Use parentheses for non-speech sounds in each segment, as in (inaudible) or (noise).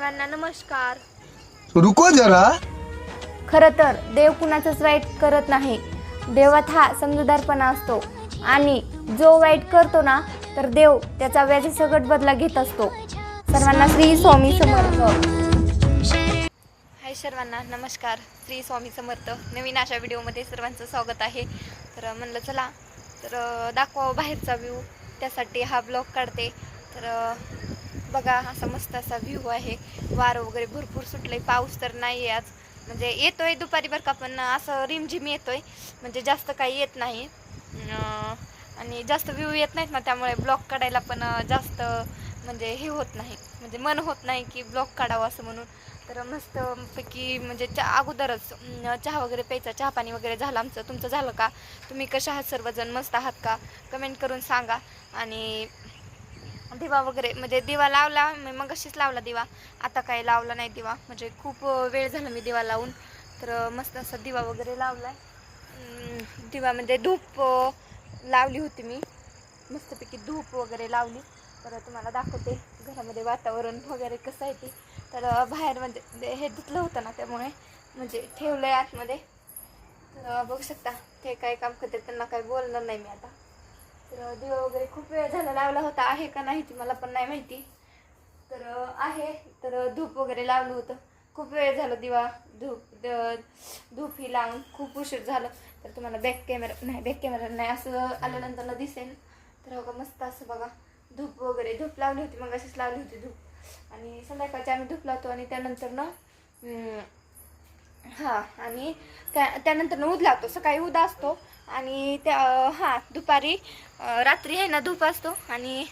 सर्वांना नमस्कार. रुको जरा. खरं तर देव कुणाचंच वाईट करत नाही. देवात हा समजूतदारपणा असतो. आणि जो वाईट करतो ना तर देव त्याचा व्याजीसकट बदला घेत असतो. सर्वांना श्री स्वामी समर्थ. हाय सर्वांना नमस्कार. श्री स्वामी समर्थ. नवीन अशा व्हिडिओमध्ये सर्वांचं स्वागत आहे. तर म्हणलं चला तर अं, दाखवावं बाहेरचा व्ह्यू त्यासाठी हा ब्लॉग काढते. तर बघा असा मस्त असा व्ह्यू आहे. वारं वगैरे भरपूर सुटलंय. पाऊस तर नाही आहे आज. म्हणजे येतोय दुपारी बरं का पण असं रिमझिम येतोय. म्हणजे जास्त काही येत नाही. आणि जास्त व्ह्यू येत नाहीत ना त्यामुळे ब्लॉग काढायला पण जास्त म्हणजे हे होत नाही. म्हणजे मन होत नाही की ब्लॉग काढावं असं म्हणून. तर मस्त पैकी म्हणजे चहा अगोदरच चहा वगैरे प्यायचा. चहा पाणी वगैरे झालं आमचं. तुमचं झालं का? तुम्ही कशा आहात? सर्वजण मस्त आहात का? कमेंट करून सांगा. आणि दिवा वगैरे म्हणजे दिवा लावला मी मग अशीच लावला दिवा. आता काय लावला नाही दिवा. म्हणजे खूप वेळ झाला मी दिवा लावून. तर मस्त असा दिवा वगैरे लावला आहे दिवा म्हणजे धूप लावली होती मी. मस्तपैकी धूप वगैरे लावली. तर तुम्हाला दाखवते घरामध्ये वातावरण वगैरे कसं आहे ते. तर बाहेर म्हणजे, म्हणजे हे धुतलं होतं ना त्यामुळे म्हणजे ठेवलं आहे आतमध्ये. तर बघू शकता ते काय काम करते त्यांना काही बोलणार नाही मी आता. तर दिवा वगैरे खूप वेळ झाला लावला होता. आहे का नाही ती मला पण नाही माहिती. तर आहे. तर धूप वगैरे लावलं होतं. खूप वेळ झालं दिवा धूप द- धूप ही लावून खूप उशीर झालं. तर तुम्हाला बॅक कॅमेरा नाही बॅक कॅमेरा नाही असं आल्यानंतर दिसेल. तर हो बघा मस्त असं बघा. धूप वगैरे धूप लावली होती मग अशीच लावली होती धूप. आणि संध्याकाळची आम्ही धूप लावतो आणि त्यानंतर ना हां आणि त्या त्यानंतर उद लावतो सकाळी उदा असतो. आणि त्या हां दुपारी रात्री आहे ना धूप असतो. आणि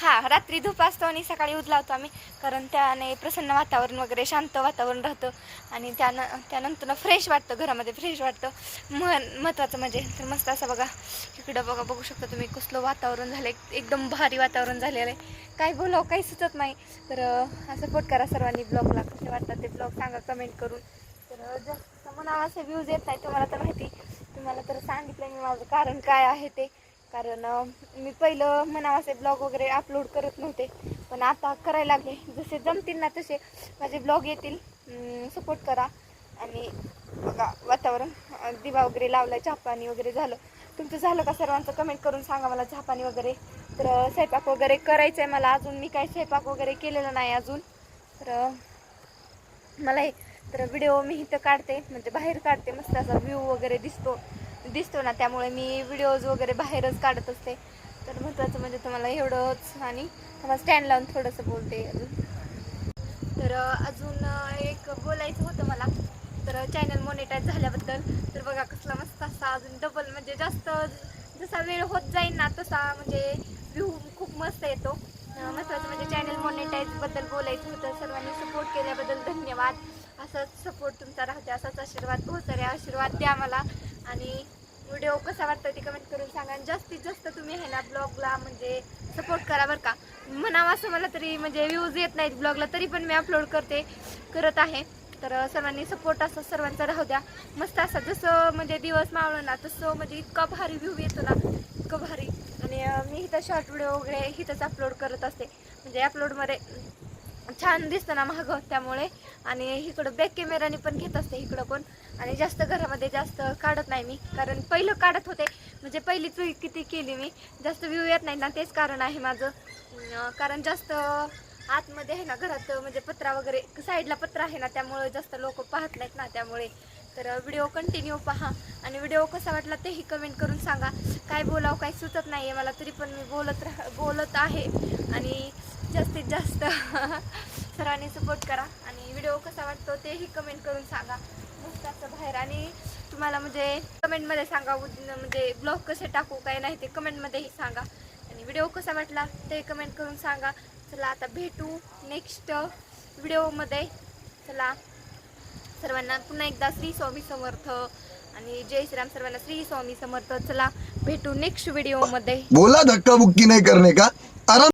हां रात्री धूप असतो आणि सकाळी उद लावतो आम्ही. कारण त्याने प्रसन्न वातावरण वगैरे शांत वातावरण राहतं. आणि त्यानं त्यानंतर फ्रेश वाटतं घरामध्ये फ्रेश वाटतं. मन महत्त्वाचं म्हणजे. तर मस्त असं बघा. इकडं बघा बघू शकता तुम्ही. कसलं वातावरण झालं एकदम भारी वातावरण झालेलं आहे. काय बोलावं काही सुचत नाही. तर सपोर्ट करा सर्वांनी. ब्लॉगला कसे वाटतात ते ब्लॉग सांगा कमेंट करून. जास्त म्हणावा असे व्ह्यूज येत नाही तुम्हाला तर माहिती. तुम्हाला तर सांगितलं मी माझं कारण काय आहे ते. कारण मी पहिलं म्हणावं असे ब्लॉग वगैरे अपलोड करत नव्हते. पण आता करायला लागले. जसे जमतील ना तसे माझे ब्लॉग येतील. सपोर्ट करा. आणि बघा वातावरण. दिवा वगैरे लावला चहा वगैरे झालं. तुमचं झालं का सर्वांचं? कमेंट करून सांगा मला छापानी वगैरे. तर स्वयंपाक वगैरे करायचं आहे मला. अजून मी काही स्वयंपाक वगैरे केलेला नाही अजून. तर मला हे तर व्हिडिओ मी इथं काढते म्हणजे बाहेर काढते मस्त असा व्ह्यू वगैरे दिसतो दिसतो ना त्यामुळे मी व्हिडिओज वगैरे बाहेरच काढत असते. तर महत्त्वाचं म्हणजे तुम्हाला एवढंच आणि मला स्टँड लावून थोडंसं बोलते. अजून तर अजून एक बोलायचं होतं मला. तर चॅनल मोनिटाईज झाल्याबद्दल तर बघा कसला मस्त असा अजून डबल म्हणजे जास्त जसा वेळ होत जाईल ना तसा म्हणजे व्ह्यू खूप मस्त येतो. महत्त्वाचं म्हणजे चॅनल मॉनिटाईजबद्दल बोलायचं होतं. सर्वांनी सपोर्ट केल्याबद्दल धन्यवाद. असाच सपोर्ट तुमचा राहते असाच आशीर्वाद बहुत सारे आशीर्वाद द्या मला. आणि व्हिडिओ कसा वाटतो ते कमेंट करून सांगा. आणि जास्तीत जास्त तुम्ही आहे ना ब्लॉगला म्हणजे सपोर्ट करा बरं का. म्हणावं असं मला तरी म्हणजे व्ह्यूज येत नाहीत ब्लॉगला तरी पण मी अपलोड करते करत आहे. तर सर्वांनी सपोर्ट असा सर्वांचा राहू द्या. मस्त असं जसं म्हणजे दिवस मावळं ना तसं म्हणजे इतका भारी व्ह्यू येतो ना. इतकं भारी. आणि मी इथं शॉर्ट व्हिडिओ वगैरे इथंच अपलोड करत असते. म्हणजे अपलोडमध्ये छान दिसतं ना महाग त्यामुळे. आणि इकडं बॅक कॅमेराने पण घेत असते इकडं पण. आणि जास्त घरामध्ये जास्त काढत नाही मी. कारण पहिलं काढत होते. म्हणजे पहिली चुकी किती केली मी. जास्त व्ह्यू येत नाही ना तेच कारण आहे माझं. कारण जास्त आतमध्ये आहे ना घरात म्हणजे पत्रा वगैरे साईडला पत्रा आहे ना त्यामुळे जास्त लोक पाहत नाहीत ना त्यामुळे. तर व्हिडिओ कंटिन्यू पहा. आणि व्हिडिओ कसा वाटला तेही कमेंट करून सांगा. काय बोलावं काही सुचत नाही आहे मला तरी पण मी बोलत राह बोलत आहे. आणि जास्तीत जास्त (laughs) सरांनी सपोर्ट करा. आणि व्हिडिओ कसा वाटतो तेही कमेंट करून सांगा. मस्ताचं बाहेर. आणि तुम्हाला म्हणजे कमेंटमध्ये सांगा म्हणजे ब्लॉग कसे टाकू काय नाही ते कमेंटमध्येही सांगा. आणि व्हिडिओ कसा वाटला ते कमेंट करून सांगा. चला आता भेटू नेक्स्ट व्हिडिओमध्ये. चला. सर्वांना पुन्हा एकदा श्री स्वामी समर्थ आणि जय श्रीराम सर्वांना श्री स्वामी समर्थ. चला भेटू नेक्स्ट व्हिडिओमध्ये बोला धक्का बुक्की करणे का? आराम